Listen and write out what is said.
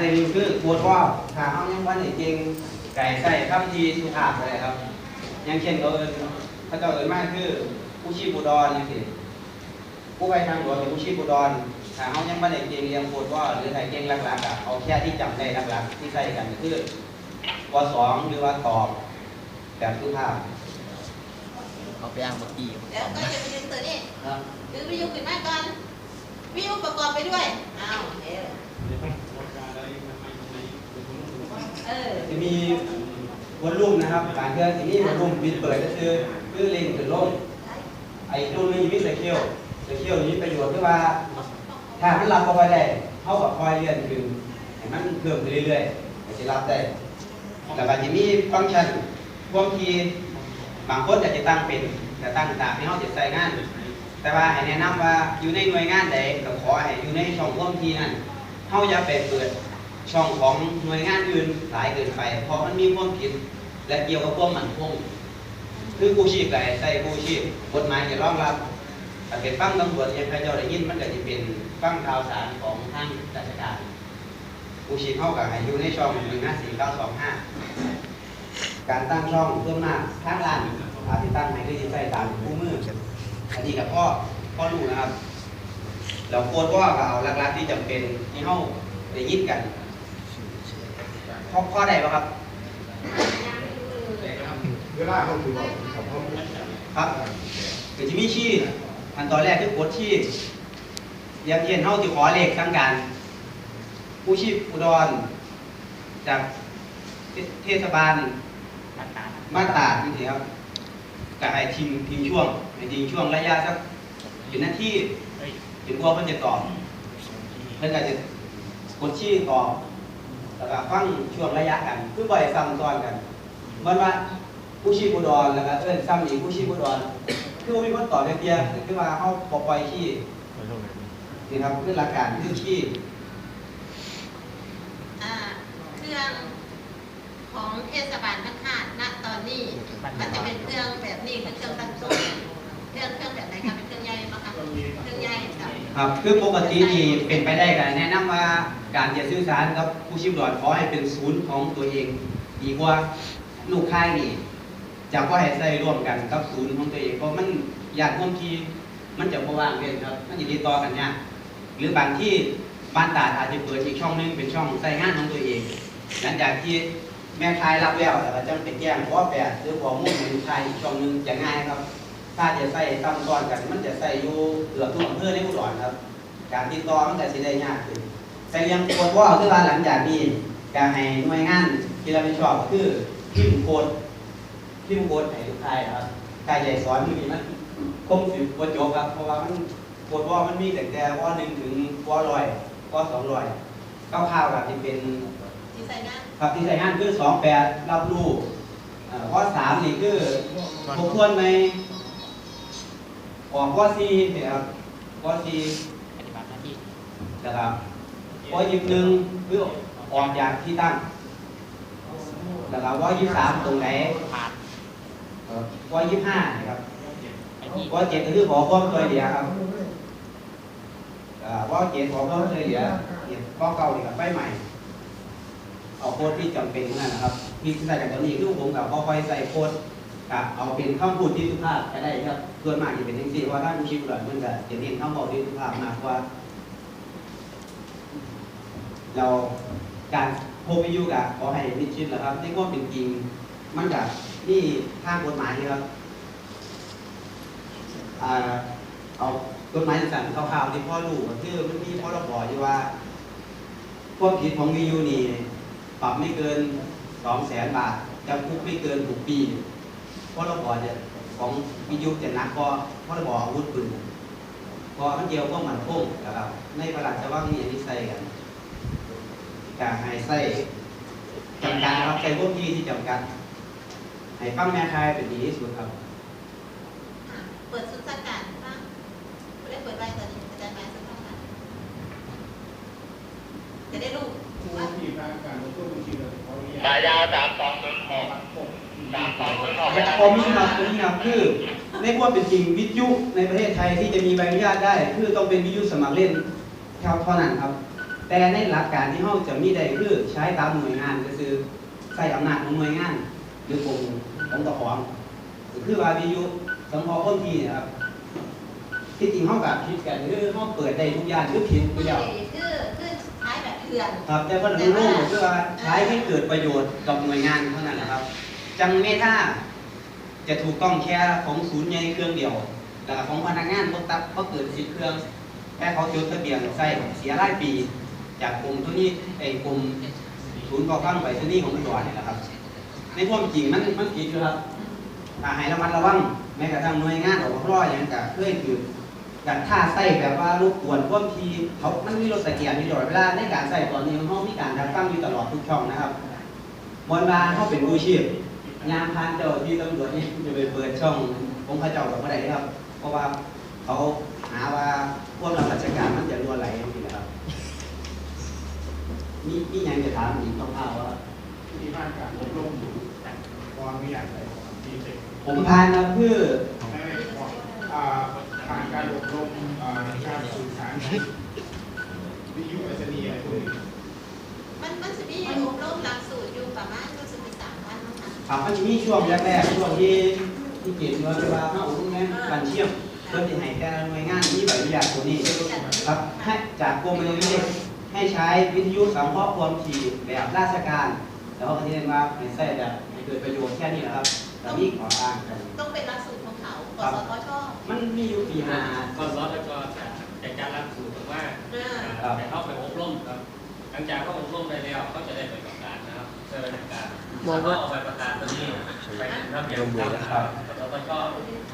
ใส่นี่คือปวดว่าถ้าเฮายังวันนี้จริงไก่ใส่คำทีสุภาพเลยครับอย่างเช่นเขาเอิ้นเขาเจ้าเอิ้นมากคือผู้ชีพอุดรจังซี่ผู้ไปทางหลวงหรือผู้ชีพอุดรถ้าเฮายังบ่ได้เก่งเรียงปวดว่าหรือถ้าเก่งหลักๆอะเอาแค่ที่จำได้หลักๆที่ใส่กันคือวสองหรือว่าตอบแบบสุภาพเอาไปย่างเมื่อกี้เดี๋ยวก็จะไปดึงตัวนี้ครับดึงวิวขึ้นมาก่อนวิวประกอบไปด้วยอ้าวเออเออ จะมีวอลลุ่มนะครับ การเคลื่อนที่มีวอลลุ่มบิดเปิดก็คือคือเล็งขึ้นลงไอ้รุ่นนี้มีสเกลสเกลนี้ประโยชน์คือว่า ถ้ามันรับเข้าไปได้เท่ากับคอยเลื่อนขึ้นให้มันเพิ่มขึ้นเรื่อยๆมันจะรับได้แต่บางทีมีฟังก์ชันบางทีบางคนอยาจจะตั้งเป็นแต่ตั้งตามที่เขาจะใส่งาน แต่ว่าให้แนะนำว่าอยู่ในหน่วยงานใดก็ขอให้อยู่ในช่องร่วมทีนั้นเขาอย่าไปเปิด ช่องของหน่วยงานอื่นหลายเกินไปเพราะมันมีความผิดและเกี่ยวกับความมั่นคงคือกู้ชีพก็ให้ใส่กู้ชีพกฎหมายจะรองรับถ้าเป็นฟังตำรวจยังใครเจ้าได้ยินมันก็จะเป็นฟังข่าวสารของทางราชการผู้ชีพเข้ากับให้อยู่ในช่องหนึ่งห้าสี่เก้าสองห้าการตั้งช่องเพิ่มมากทางร้านอาจจะตั้งให้ได้ใช้ตามคู่มืออันนี้กับพ่อพ่อรู้นะครับเราโคตรว่าเอาหลักๆที่จำเป็นที่เข้าได้ยินกัน ข้อข้อใดบ้างครับเวลาเขาถือว่าเขาเขาครับเดี๋ยวจะมีชื่ออันตอนแรกคือกดชื่ออย่างเช่นเฮาจะขอเลขทั้งการผู้ชีพอุดร จากเทศบาลตัดตามาตราดนี่สิครับก็ให้ทิ้งทิ้งช่วงให้ทิ้งช่วงระยะสักอยู่หน้าที่เฮ้ยจนกว่าเพิ่นจะตอบเพิ่นก็จะกดชื่อตอบ แล้วก็ฟังช่วงระยะกัน คือบ่อยซ้ำซ้อนกัน มันว่าผู้ชีพอุดรแล้วก็เอิ้นซ้ำอีกผู้ชีพอุดรคือบ่มีคนตอบเดียวๆคือว่าเฮาบ่ปล่อยชื่อนี่ครับคือหลักการคือที่อ่าเครื่องของเทศบาลพัฒนาณตอนนี้มันจะเป็นเครื่องแบบนี้เป็นเครื่องตั้งต้นเครื่องเครื่องแบบไหนคะเป็นเครื่องใหญ่ไหมคะเครื่องใหญ่ค่ะครับคือปกตินี่เป็นไปได้กันแนะนำว่า การจะสื่อสารกับผู้ชิมดอดขอให้เป็นศูนย์ของตัวเอง ดีกว่าลูกค่ายนี่จะก็ให้ใส่ร่วมกันกับศูนย์ของตัวเองเพราะมันอยากบางทีมันจะบ่ว่างเว้นครับ มันจะติดต่อกันยากหรือบางที่บ้านตาอาจจะเปิดอีกช่องหนึงเป็นช่องใส่งานของตัวเอง หลังจากที่แม่คายรับแล้วแต่ว่าจังเป็นแจ้งเพราะว่าแปดหรือข้อมูลในลูกค้ายอีกช่องหนึงจะง่ายครับ ถ้าจะใส่ซ้ำซ้อนกัน มันจะใส่อยู่เกือบทุกอำเภอในอุดรครับ การติดต่อมันก็สิได้ยากขึ้น แต่เรื่องโคดว่าคือว่าหลังจากนี้การให้หน่วยงานที่รับผิดชอบคือพิมพ์โคดพิมพ์โคดให้ลูกค้ายครับค่ายใหญ่สอนที่มีมันคงสิบว่าจบครับ เพราะว่ามันโคดว่ามันมีแต่แต่ว่าหนึ่งถึงว่าร้อยว่าสองร้อยคร่าวๆกับที่เป็นที่ใส่งานครับที่ใส่งานคือสองแปดรับรู้เอ่อข้อสามนี่คือทบทวนไหมออกข้อสี่เนี่ยครับข้อสี่ปฏิบัติหน้าที่นะครับ ข้อยี่สิบหนึ่งคือออกจากที่ตั้งนะครับข้อยี่สิบสามตรงไหนผ่านข้อยี่สิบห้านะครับไอ้อเจ็ดก็คือขอความช่วยเหลือครับอ่าข้อเจ็ดขอความช่วยเหลือข้อเก้านี่ครับไฟใหม่เอาโค้ดที่จำเป็นนั่นนะครับที่ใส่จากตัวนี้คือผมกับค่อยใส่โค้ดกับเอาเป็นคำพูดที่สุภาพก็ได้ครับส่วนมากจะเป็นทั้งสี่ว่าถ้าผู้ชิมหลอนมันจะจะเน้นคำบอกที่สุภาพมากกว่า เราการโพวิยูกับขอให้มิชิดแหละครับในความเป็นจริง มันกับนี่ทางกฎหมายนี่ครับอ่าเอากฎหมายสั่งคร่าวๆที่พ่อรู้ก็คือมันมีพ่อระบออยู่ว่าความผิดของวิยูนี่ปรับไม่เกินสองแสนบาทจำคุกไม่เกินหกปีเพราะเราบอกจะของวิยูจะนักกว่าเพราะเราบอกอาวุธปืนเพราะมันเดียวก็มันโค้งนะครับ ในประหลัดจะว่ามีอันนี้ใส่กัน การให้ใส่จำกัดนะครับใส่พวกที่ที่จำกัด ให้ฟังแม่คายเป็นดีที่สุดครับอะเปิดสุดสักการบ้างไม่ได้เปิดไว้ตอนนี้จะได้ไหมสักครั้งค่ะจะได้รู้ผู้ว่าที่ทางการตัวบางทีเราขออนุญาตฉายาสามสองศูนย์หกสามสองศูนย์หกพอมีครับตัวนี้ครับคือในความเป็นจริงวิทยุในประเทศไทยที่จะมีใบอนุญาตได้ คือต้องเป็นวิทยุสมัครเล่นเท่านั้นครับ แต่ในหลักการที่เฮาจะมีได้คือใช้ตามหน่วยงานก็คือใช้อำนาจของหน่วยงาน หรือกรมของตะของก็คือว่าวิทยุสังพอคนที่เนะครับที่จริงเฮากับคิดกันคือเฮาเปิดได้ทุกอย่างคือผิดไปคือแล้วคือคือใช้แบบเถื่อนครับแต่เพิ่นอนุโลมก็คือว่าใช้ให้เกิดประโยชน์กับหน่วยงานเท่านั้นนะครับ จังเมตาจะถูกต้องแค่ของศูนย์ใหญ่เครื่องเดียวแล้วก็ของพนักงานบ่ตับบ่เกิน10เครื่องแค่เขาจดทะเบียนใส่เสียรายปี จากกรมตัวนี้ไอ้กรมศูนย์ก่อตั้งไปที่นี่ของอุดรนี่แหละครับ ในความจริงมันมันผิดอยู่ครับถ้าให้ระมัดระวังแม้กระทั่งหน่วยงานออกร้อยอย่างกับเคยคือการท่าใส่แบบว่ารบกวนความทีเขามันมีรถสแกนอยู่ตลอดเวลาในการใส่ตอนนี้มันมีการรับฟังอยู่ตลอดทุกช่องนะครับมอนบาเขาเป็นผู้ชีพงานพานเจ้าที่ตำรวจนี่จะไปเปิดช่องของพระเจ้ากับพระใดครับ เพราะว่าเขาหาว่าพวกเราราชการมันจะรัวไหลอย่างนี้นะครับ มีมีอย่างจะถามอีกต้องเอาว่าที่ผ่านการอบรมอยู่ความไม่อยากใส่ของที่เด็กผมพานนะเพื่อได้ความอ่าผ่านการอบรมอ่าการสื่อสารวิทยุอัศนีอะไรพวกนี้มันมันจะมีอบรมหลักสูตรอยู่ประมาณก็จะมีสามวันนะคะถามมันจะมีช่วงแรกๆช่วงที่ที่เกียรติว่าเวลาเขาอุ้มแม่การเชื่อมเพื่อที่ให้แต่ละหน่วยงานมีใบอนุญาตตัวนี้ครับให้จากกรมอนุญาต ให้ใช้วิทยุสังเคราะห์ความถี่แบบราชการ แล้วก็ที่เรียกว่าให้ใช้แบบให้เกิดประโยชน์แค่นี้แหละครับแต่มีขออ้างกันต้องเป็นหลักสูตรของเขากสทชมันมีอยู่ปีหาก็ร้อนแล้วก็จะจะการรับสูตรว่าเออแต่เข้าไปอบรมครับหลังจากเขาอบรมได้แล้วเขาจะได้ไปประกาศนะครับเชิญประกาศเขาเอาไปประกาศตัวนี้ไปรับเบียนครับแล้วก็ชอบ